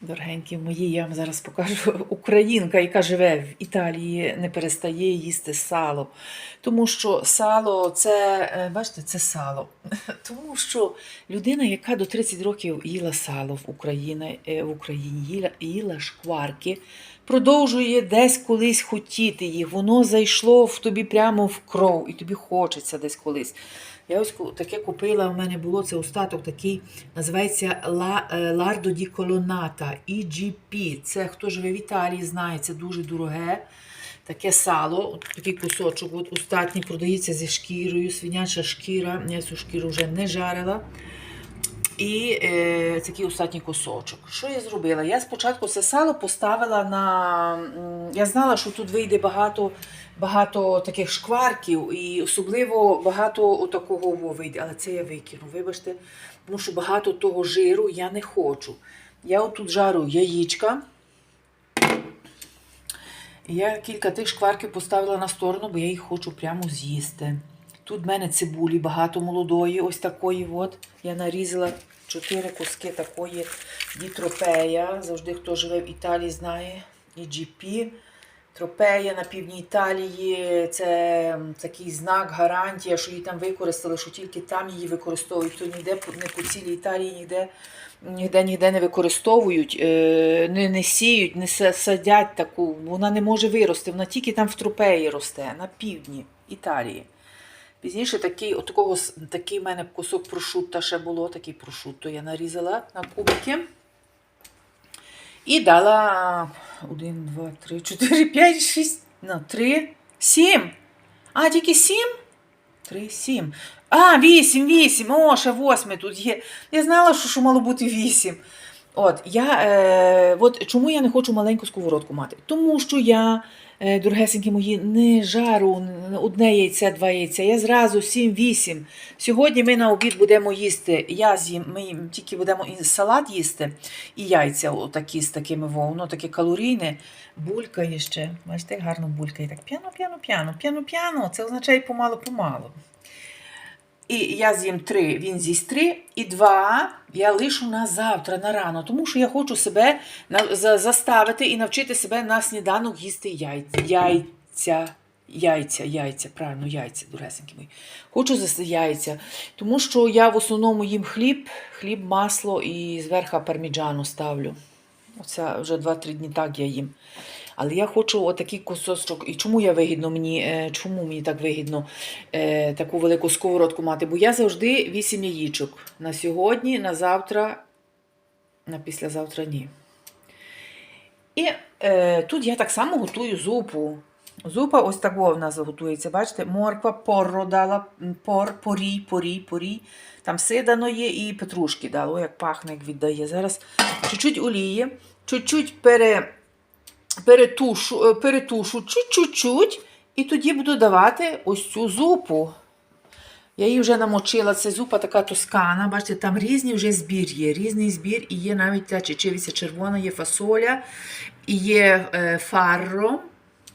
Дорогенькі мої, я вам зараз покажу українка, яка живе в Італії, не перестає їсти сало. Тому що сало це, е, бачите, це сало. Тому що людина, яка до 30 років їла сало в Україні, е, в Україні їла, їла шкварки, продовжує десь колись хотіти їх. Воно зайшло в тобі прямо в кров, і тобі хочеться десь колись. Я ось таке купила, у мене було це остаток такий, називається Лардо Ді Колоната EGP. Це хто живе в Італії, знає, це дуже дороге. Таке сало, такий кусочок, от остатній продається зі шкірою, свиняча шкіра. Я цю шкіру вже не жарила. І е, такий останній кусочок. Що я зробила? Я спочатку це сало поставила на. Я знала, що тут вийде багато, багато таких шкварків, і особливо багато такого вийде. Але це я викину, вибачте, тому що багато того жиру я не хочу. Я отут жару яєчка. Я кілька тих шкварків поставила на сторону, бо я їх хочу прямо з'їсти. Тут в мене цибулі багато молодої, ось такої. от. Я нарізала чотири куски такої дітропея. Завжди хто живе в Італії, знає. І. Тропея на півдні Італії це такий знак, гарантія, що її там використали, що тільки там її використовують. То ніде не по цілій Італії ніде, ніде, ніде не використовують, е, не, не сіють, не садять таку. Вона не може вирости, вона тільки там в тропеї росте, на півдні Італії. Пізніше такий, от такого, такий в мене кусок прошутта ще було, такий прошутто я нарізала на кубики. І дала 1, 2, 3, 4, 5, 6, ну, 3, 7. А, тільки 7? 3, 7. А, 8, 8. О, ще 8 тут є. Я знала, що, що мало бути 8. От, я, е, от чому я не хочу маленьку сковородку мати? Тому що я, е, дорогесенькі мої, не жару одне яйце, два яйця. Я зразу 7-8. Сьогодні ми на обід будемо їсти. Я з'їм, ми тільки будемо і салат їсти, і яйця отакі з такими воно таке калорійне. Булькає ще. Бачите, гарно булькає. Так п'яно, п'яно, п'яно, п'яно, п'яно. Це означає помало-помалу. І я з'їм три, він з'їсть три, і два я лишу на завтра, на рано, тому що я хочу себе за- заставити і навчити себе на сніданок їсти яйця. Яйця. Яйця, яйця, правильно, яйця, дуресенькі мої. Хочу з'їсти яйця, тому що я в основному їм хліб, хліб, масло і зверху парміджану ставлю. Оце вже 2-3 дні так я їм. Але я хочу отакий кусочок. І чому я вигідно мені, е, чому мені так вигідно е, таку велику сковородку мати? Бо я завжди 8 яєчок. На сьогодні, на завтра, на післязавтра ні. І е, тут я так само готую зупу. Зупа ось такого в нас готується. Бачите, морква, порро дала, пор, порій, порій, порій. Там сидано є і петрушки дала. О, як пахне, як віддає. Зараз чуть-чуть олії, чуть-чуть пере, перетушу, е, перетушу, чуть-чуть, і тоді буду давати ось цю зупу. Я її вже намочила, це зупа така тоскана. Бачите, там різні вже збір є. Різний збір, і є навіть та чечевиця червона, є фасоля, і є е, фарро,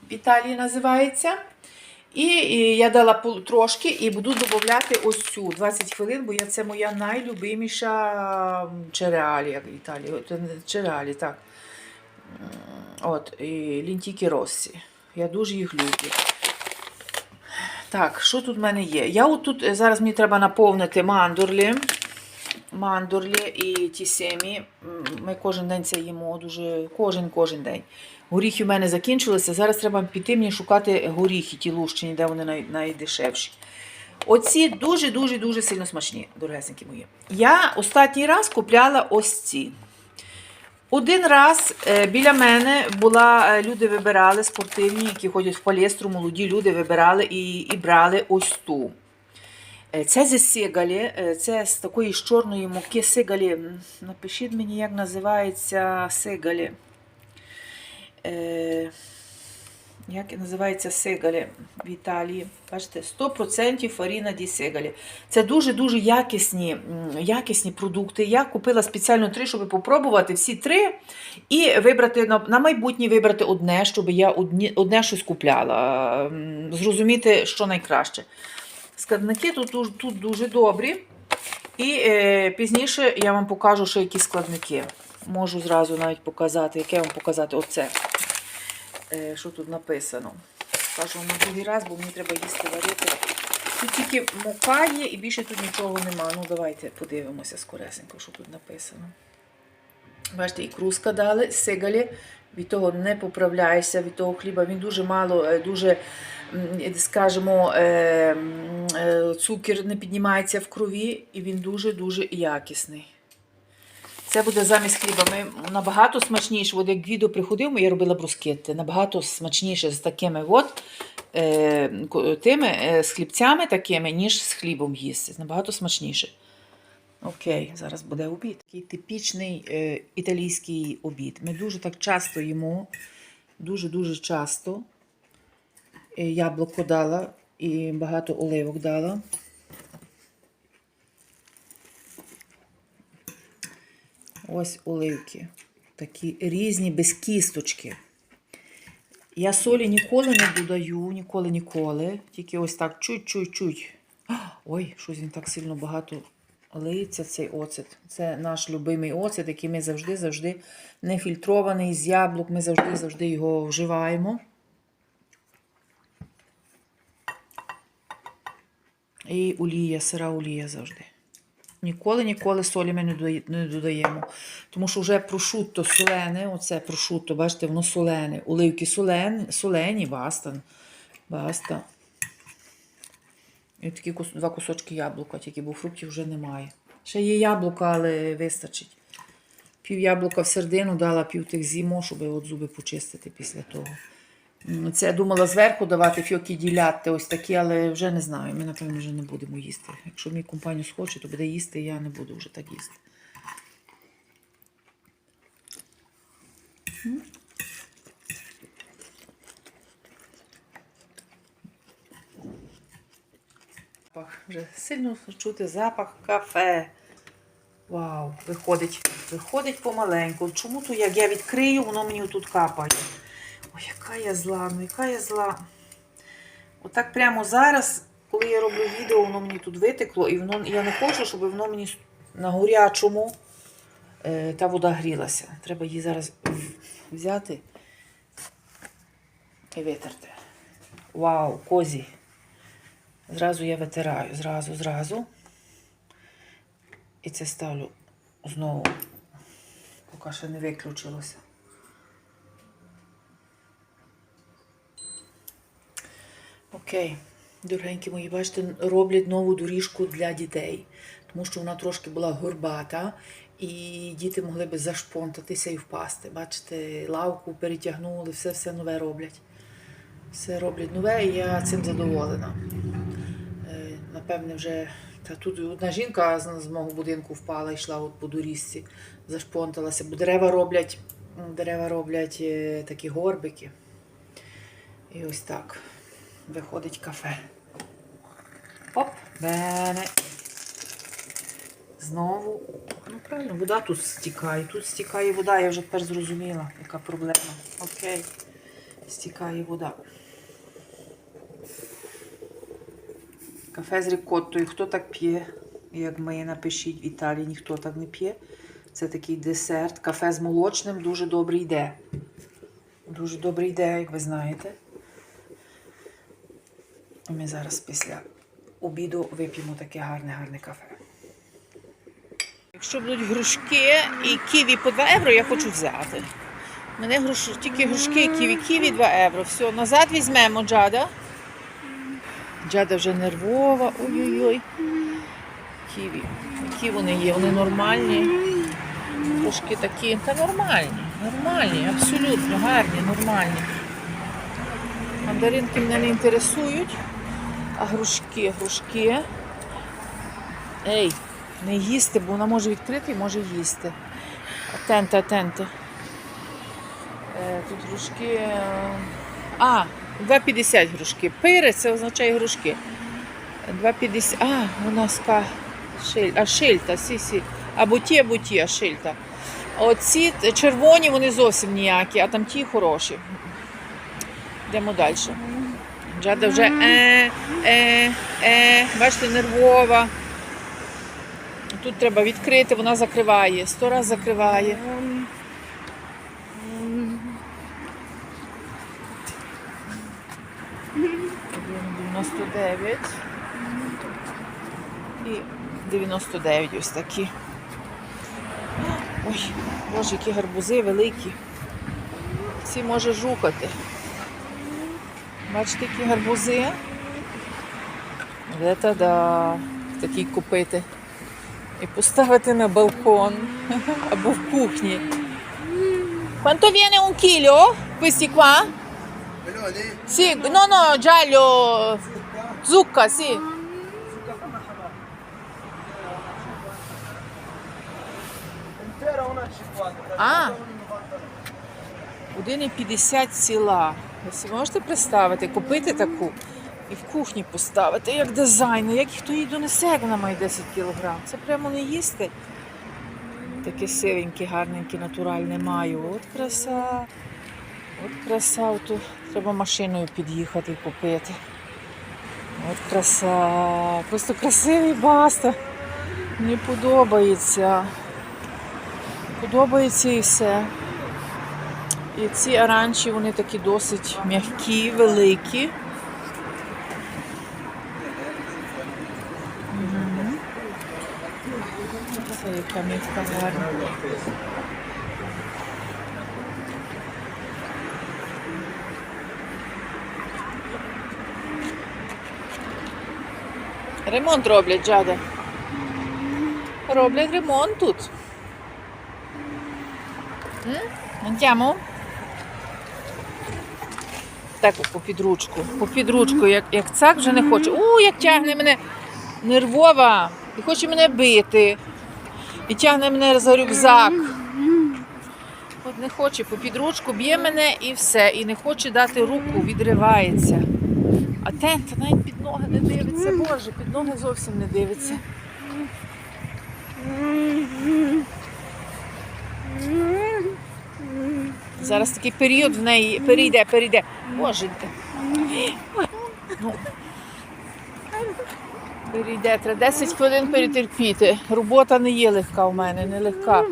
в Італії називається. І, і я дала трошки і буду додати ось цю 20 хвилин, бо я, це моя найлюбиміша м, череалі, в Італії. Е, Череалі, так. М, От, і лінтіки Россі. Я дуже їх люблю. Так, що тут в мене є? Я от е, зараз мені треба наповнити мандурлі. Мандурлі і ті семі. Ми кожен день це їмо, дуже кожен кожен день. Горіхи в мене закінчилися. Зараз треба піти мені шукати горіхи, ті лущені, де вони най, найдешевші. Оці дуже-дуже дуже сильно смачні, дорогесенькі мої. Я останній раз купляла ось ці. Один раз е, біля мене була, е, люди вибирали спортивні, які ходять в палестру, молоді люди вибирали і, і брали ось ту. Е, Це зі сигалі, це з такої з чорної муки сигалі. Напишіть мені, як називається сигалі. Як називається сигалі в Італії? Бачите, 100% фаріна ді сигалі. Це дуже-дуже якісні, якісні продукти. Я купила спеціально три, щоб попробувати всі три і вибрати на, на майбутнє вибрати одне, щоб я одні, одне щось купляла. Зрозуміти, що найкраще. Складники тут, тут дуже добрі. І е, пізніше я вам покажу, що які складники. можу зразу навіть показати. Яке вам показати? Оце. Е, що тут написано? Кажу на другий раз, бо мені треба їсти варити. Тут тільки мука є і більше тут нічого нема. Ну, давайте подивимося скоресенько, що тут написано. Бачите, ікру складали, сигалі. Від того не поправляєшся, від того хліба. Він дуже мало, е, дуже, скажімо, е, цукер не піднімається в крові, і він дуже-дуже якісний. Це буде замість хліба. Ми набагато смачніше. От як відео приходив, я робила брускетти. Набагато смачніше з такими от, е, тими, е, з хлібцями такими, ніж з хлібом їсти. Набагато смачніше. Окей, зараз буде обід. Такий типічний е, італійський обід. Ми дуже так часто їмо, дуже-дуже часто. Е, яблуко дала і багато оливок дала. Ось оливки. Такі різні, без кісточки. Я солі ніколи не додаю, ніколи, ніколи. Тільки ось так чуть-чуть-чуть. Ой, щось він так сильно багато лиється, цей оцет. Це наш любимий оцет, який ми завжди-завжди не фільтрований з яблук. Ми завжди-завжди його вживаємо. І олія, сира олія завжди. Ніколи, ніколи солі ми не додаємо. Тому що вже прошутто солене, оце прошутто, бачите, воно солене. Оливки солені, солені, баста. Баста. І такі два кусочки яблука, тільки бо фруктів вже немає. Ще є яблука, але вистачить. Пів яблука в середину дала, пів тих з'їмо, щоб от зуби почистити після того. Це я думала зверху давати фьокі діляти ось такі, але вже не знаю. Ми, напевно, вже не будемо їсти. Якщо мій компанію схоче, то буде їсти, я не буду вже так їсти. Запах. Вже сильно чути запах кафе. Вау, виходить, виходить помаленьку. Чому то як я відкрию, воно мені тут капає. Ой, яка я зла, ну яка я зла. Отак прямо зараз, коли я роблю відео, воно мені тут витекло, і воно, я не хочу, щоб воно мені на горячому е, та вода грілася. Треба її зараз взяти і витерти. Вау, козі. Зразу я витираю, зразу, зразу. І це ставлю знову, поки ще не виключилося. Окей, дорогенькі мої, бачите, роблять нову доріжку для дітей, тому що вона трошки була горбата, і діти могли би зашпонтатися і впасти. Бачите, лавку перетягнули, все все нове роблять. Все роблять нове, і я цим задоволена. Е, Напевне, вже та тут одна жінка з, мого будинку впала, йшла от по доріжці, зашпонталася, бо дерева роблять, дерева роблять е, такі горбики. І ось так виходить кафе. Оп, бене. Знову. Ну, правильно, вода тут стікає. Тут стікає вода, я вже тепер зрозуміла, яка проблема. Окей. Стікає вода. Кафе з рікоттою. Хто так п'є? Як ми напишіть в Італії, ніхто так не п'є. Це такий десерт. Кафе з молочним дуже добре йде. Дуже добре йде, як ви знаєте. Ми зараз після обіду вип'ємо таке гарне, гарне кафе. Якщо будуть грушки і ківі по 2 євро, я хочу взяти. Мене груш... тільки грушки, ківі, ківі 2 євро. Все, назад візьмемо Джада. Джада вже нервова. Ой-ой-ой. Ківі. Які вони є? Вони нормальні. Трошки такі. Та нормальні. Нормальні, абсолютно гарні, нормальні. Мандаринки мене не інтересують. Грушки, грушки. Ей, не їсти, бо вона може відкрити і може їсти. Атенте, атенте. Е, тут грушки. е, А, 2,50 грушки. Пири це означає грушки. 2,50. А, у нас ка. Шиль, а шильта, сі, сі. Або ті, або ті, а шильта. Оці червоні, вони зовсім ніякі, а там ті хороші. Йдемо далі. Джада вже е, е, е, бачите, нервова. Тут треба відкрити, вона закриває. Сто раз закриває. Один 99 і 99 ось такі. Ой, боже, які гарбузи великі. Ці може жукати. Бачите, які гарбузи? Де да такий купити. І поставити на балкон або в кухні. Quanto viene un chilo? Questi qua? Sì, no, no, giallo, zucca, sì. Intera 1,50. А. 1,50 ціла. Ви собі можете представити, купити таку і в кухні поставити, як дизайн. Як хто її донесе, як вона має 10 кг. Це прямо не їсти. Таке сивеньке, гарненьке, натуральне маю. От краса. От краса. Ото треба машиною під'їхати і купити. От краса. Просто красивий баста. Мені подобається. Подобається і все. І ці аранчі, вони такі досить м'які, великі. Це яка м'яка гарна. Ремонт роблять, Джада. Роблять ремонт тут. Andiamo? Так, по підручку. По підручку, як, як цак вже не хоче. У, як тягне мене нервова. І хоче мене бити. І тягне мене за рюкзак. От не хоче по підручку, б'є мене і все. І не хоче дати руку, відривається. А тента навіть під ноги не дивиться. Боже, під ноги зовсім не дивиться. Зараз такий період в неї перейде, перейде. Боже. Ой, Ну. Перейде, треба 10 хвилин перетерпіти. Робота не є легка в мене, не легка.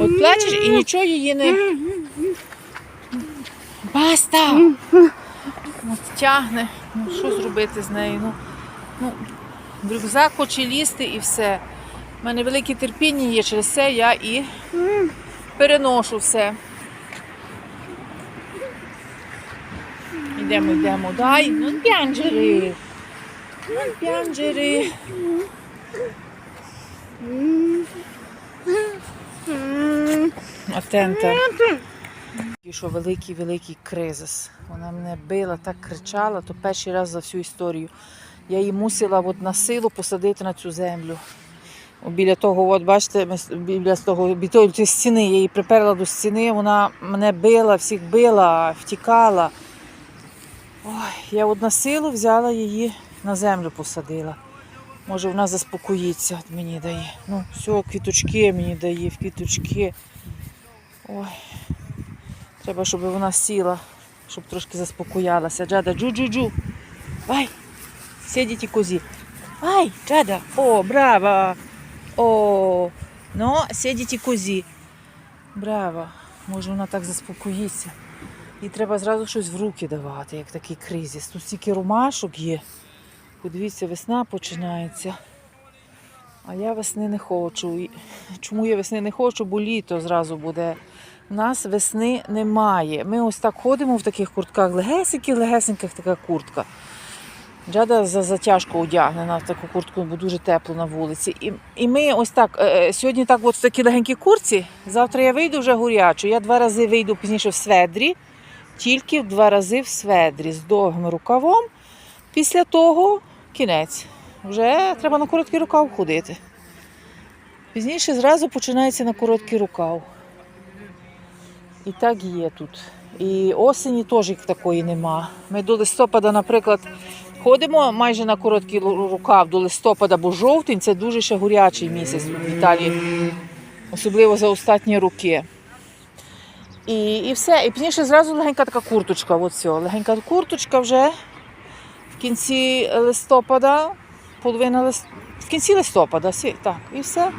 От плачеш і нічого її не. Баста! От тягне. Ну що зробити з нею? Ну, ну, в рюкзак хоче лізти і все. У мене велике терпіння є, через це я і переношу все. Йдемо, йдемо. Дай, ну п'янджери. Ну п'янджери. Атента. І що великий великий кризис. Вона мене била, так кричала, то перший раз за всю історію. Я її мусила от на силу посадити на цю землю. Біля того, от бачите, біля того біля стіни, я її приперла до стіни, вона мене била, всіх била, втікала. Ой, я от на силу взяла її на землю посадила. Може, вона заспокоїться, от мені дає. Ну, все, квіточки мені дає, квіточки. Ой. Треба, щоб вона сіла, щоб трошки заспокоялася. Джада, джу-джу-джу. Ай! Сидіть козі. Ай, Джада. О, браво. О, ну, сидіть козі. Браво. Може вона так заспокоїться. І треба зразу щось в руки давати, як такий кризис. Тут стільки ромашок є. Подивіться, весна починається. А я весни не хочу. Чому я весни не хочу? Бо літо зразу буде. У нас весни немає. Ми ось так ходимо в таких куртках, легесеньких, легесеньких така куртка. Джада за затяжку одягнена в таку куртку, бо дуже тепло на вулиці. І, і ми ось так, е, е, сьогодні так от в такій легенькій курці, завтра я вийду вже гурячу. Я два рази вийду пізніше в сведрі, тільки в два рази в сведрі з довгим рукавом. Після того кінець. Вже треба на короткий рукав ходити. Пізніше зразу починається на короткий рукав. І так є тут. І осені теж такої нема. Ми до листопада, наприклад, ходимо майже на короткий рукав до листопада, бо жовтень це дуже ще горячий місяць в Італії, особливо за останні роки. І, і все. І пізніше зразу легенька така курточка. От все. Легенька курточка вже в кінці листопада, половина лист... В кінці листопада, так, і все.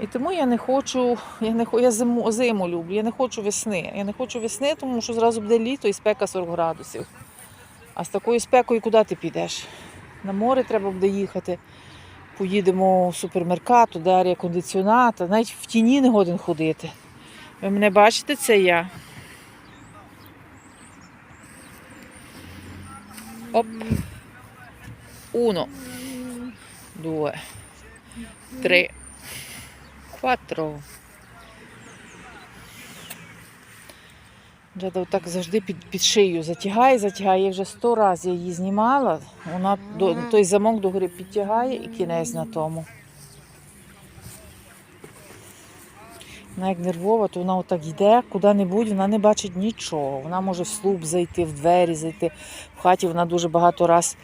І тому я не хочу, я не я зиму, зиму люблю, я не хочу весни. Я не хочу весни, тому що зразу буде літо і спека 40 градусів. А з такою спекою куди ти підеш? На море треба буде їхати. Поїдемо в супермеркат, туди арія-кондиціонат, навіть в тіні не годен ходити. Ви мене бачите, це я. Оп. Уно. due, Три. quattro. Джада отак завжди під, під шию затягає, затягає. Я вже сто разів її знімала. Вона до, той замок догори підтягає і кінець на тому. Вона як нервова, то вона отак йде куди-небудь, вона не бачить нічого. Вона може в слуп зайти, в двері зайти. В хаті вона дуже багато раз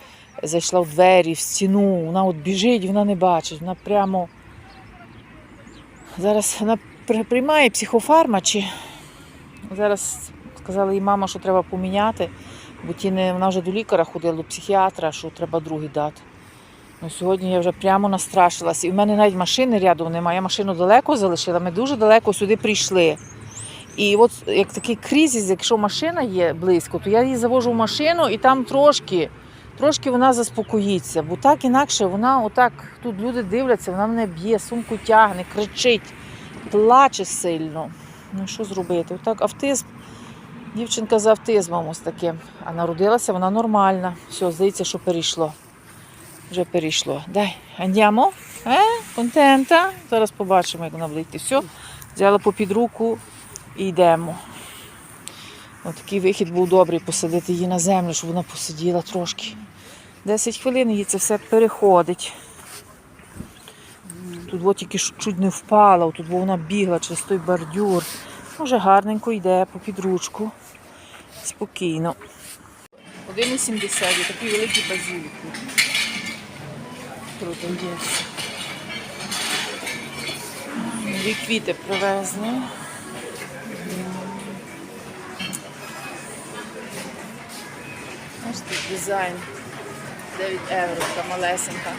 зайшла в двері, в стіну. Вона от біжить, вона не бачить. Вона прямо зараз вона при- приймає психофармачі. Зараз сказала їй мама, що треба поміняти, бо ті не, вона вже до лікаря ходила, до психіатра, що треба другий дати. Ну, сьогодні я вже прямо настрашилась. І в мене навіть машини рядом немає. Я машину далеко залишила, ми дуже далеко сюди прийшли. І от як такий кризис, якщо машина є близько, то я її завожу в машину і там трошки, трошки вона заспокоїться. Бо так інакше вона отак, тут люди дивляться, вона мене б'є, сумку тягне, кричить, плаче сильно. Ну що зробити? Отак автизм. Дівчинка з автизмом ось таким. А народилася вона нормальна. Все, здається, що перейшло. Вже перейшло. Дай, andiamo? Е? Контента? Зараз побачимо, як вона йти. Все, взяла попід руку і йдемо. Ось такий вихід був добрий, посадити її на землю, щоб вона посиділа трошки. 10 хвилин їй це все переходить. Тут от тільки чуть не впала, тут вона бігла через той бордюр. Може гарненько йде попід ручку. Спокійно. 1,70 і такий великий базилік. Круто є. Нові квіти привезли. Ось тут дизайн. 9 євро, така малесенька.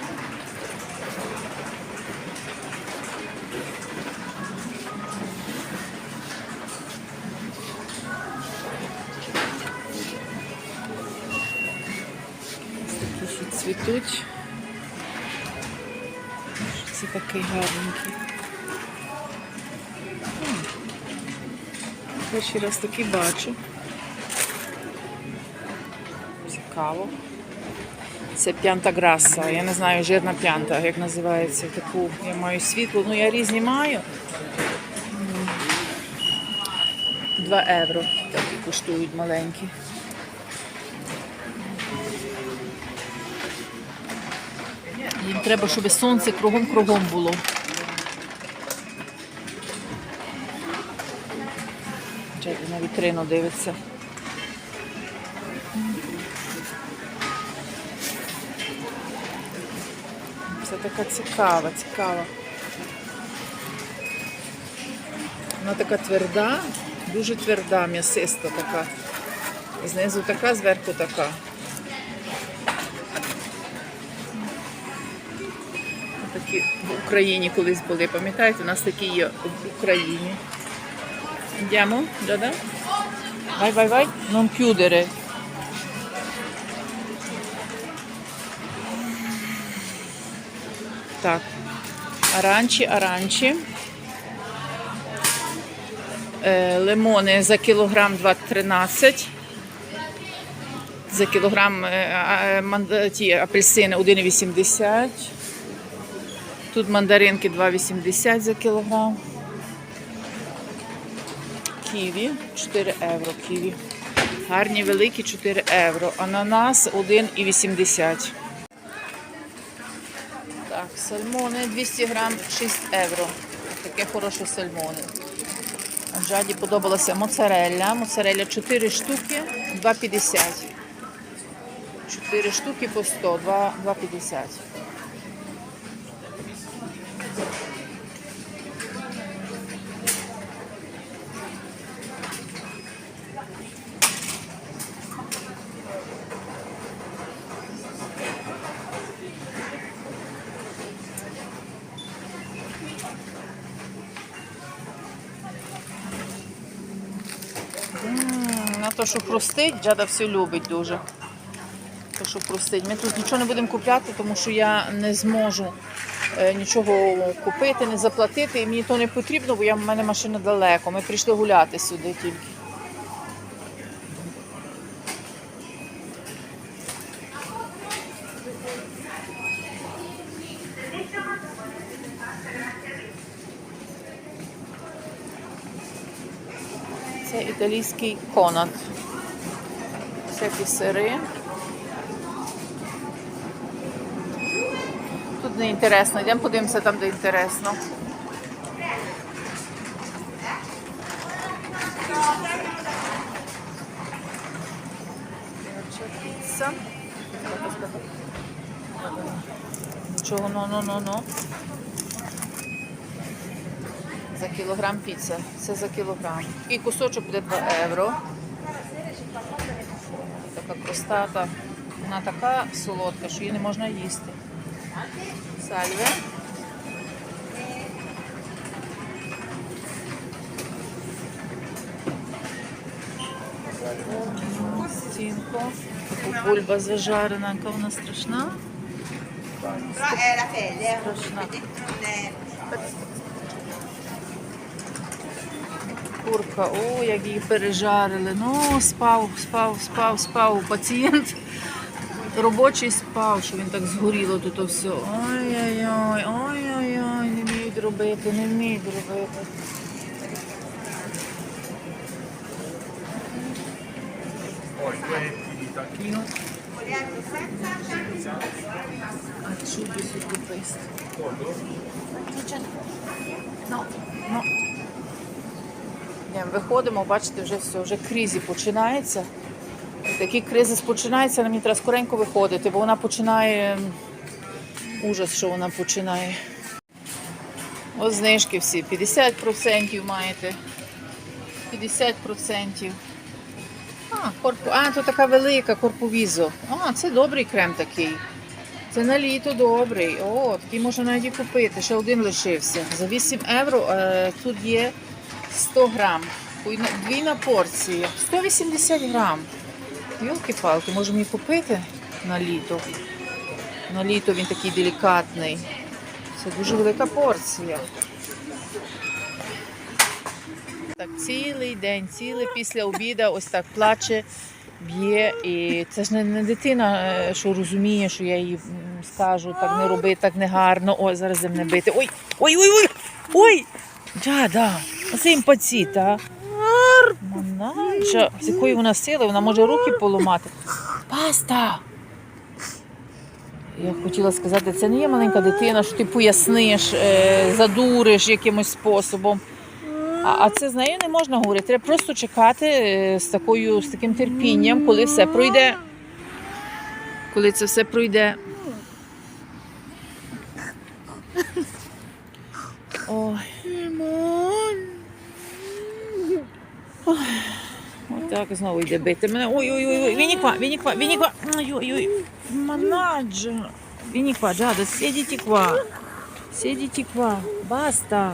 Цвітуть. Це такий гарненький. Перший раз такий бачу. Цікаво. Це п'янта граса. Я не знаю, жирна п'янта, як називається. Таку я маю світло. Ну я різні маю. М. Два євро. Такі коштують маленькі. Треба, щоб сонце кругом-кругом було. Чекай, на вітрину дивиться. Це така цікава, цікава. Вона така тверда, дуже тверда, м'ясиста така. Знизу така, зверху така. Такі в Україні колись були, пам'ятаєте, у нас такі є в Україні. Йдемо, да-да? Vai, vai, non chiudere. Так, аранчі, аранчі. Е, лимони за кілограм 2,13. За кілограм е, а, ті апельсини 1,80. Тут мандаринки 2,80 за кілограм. Ківі 4 євро. Ківі. Гарні великі 4 євро. Ананас 1,80. Так, сальмони 200 грам 6 євро. Таке хороше сальмони. Жаді подобалася моцарелля. Моцарелля 4 штуки, 2,50. 4 штуки по 100, 2,50. Вона то, що хрустить, Джада все любить дуже. То, що хрустить. Ми тут нічого не будемо купляти, тому що я не зможу е, нічого купити, не заплатити. І мені то не потрібно, бо я, в мене машина далеко. Ми прийшли гуляти сюди тільки. Це італійський конат. Всякі сири. Тут не інтересно. Йдемо подивимося там, де інтересно. Нічого, ну, ну, ну, ну. За кілограм піца. Це за кілограм. І кусочок буде 2 євро. Така кростата. Вона така солодка, що її не можна їсти. Сальве. Стінко. Бульба зажарена, яка вона страшна. Страшна. Курка, о, як її пережарили. Ну, спав, спав, спав, спав. Пацієнт робочий спав, що він так згоріло тут все. Ой-ой-ой, ой-ой-ой, не вміють робити, не вміють робити. А чудо сюди пист. Ну, ну. Йдемо, Виходимо, бачите, вже все, вже кризі починається. Такі кризи починаються, нам треба скоренько виходити, бо вона починає ужас, що вона починає. Ось знижки всі. 50% маєте. 50%. А, корпу... а, то така велика корповізо. А, це добрий крем такий. Це на літо добрий. О, такий можна навіть купити. Ще один лишився. За 8 євро е, тут є 100 грам. Подвійна- Двійна порція. 180 грам. Йолки-палки, можемо її купити на літо. На літо він такий делікатний. Це дуже велика порція. Так, цілий день, цілий після обіду ось так плаче, б'є. І це ж не, не дитина, е, що розуміє, що я їй скажу, так не роби, так не гарно. Ой, зараз мене бити. Ой, ой, ой, ой! Ой! Джада! Оце імпацит, а? Манаджа. З якої вона сили, вона може руки поламати. Паста! Я хотіла сказати, це не є маленька дитина, що ти поясниш, е, задуриш якимось способом. А, а це з нею не можна говорити. Треба просто чекати е, з, такою, з таким терпінням, коли все пройде. Коли це все пройде. Ой. Ой. Отак знову йде бити мене. Ой-ой-ой, Вініква, Вініква, Вініква. Ой-ой-ой. Манаджа. Вініква, Джада, сидіть ква. Сидіть ква. Баста.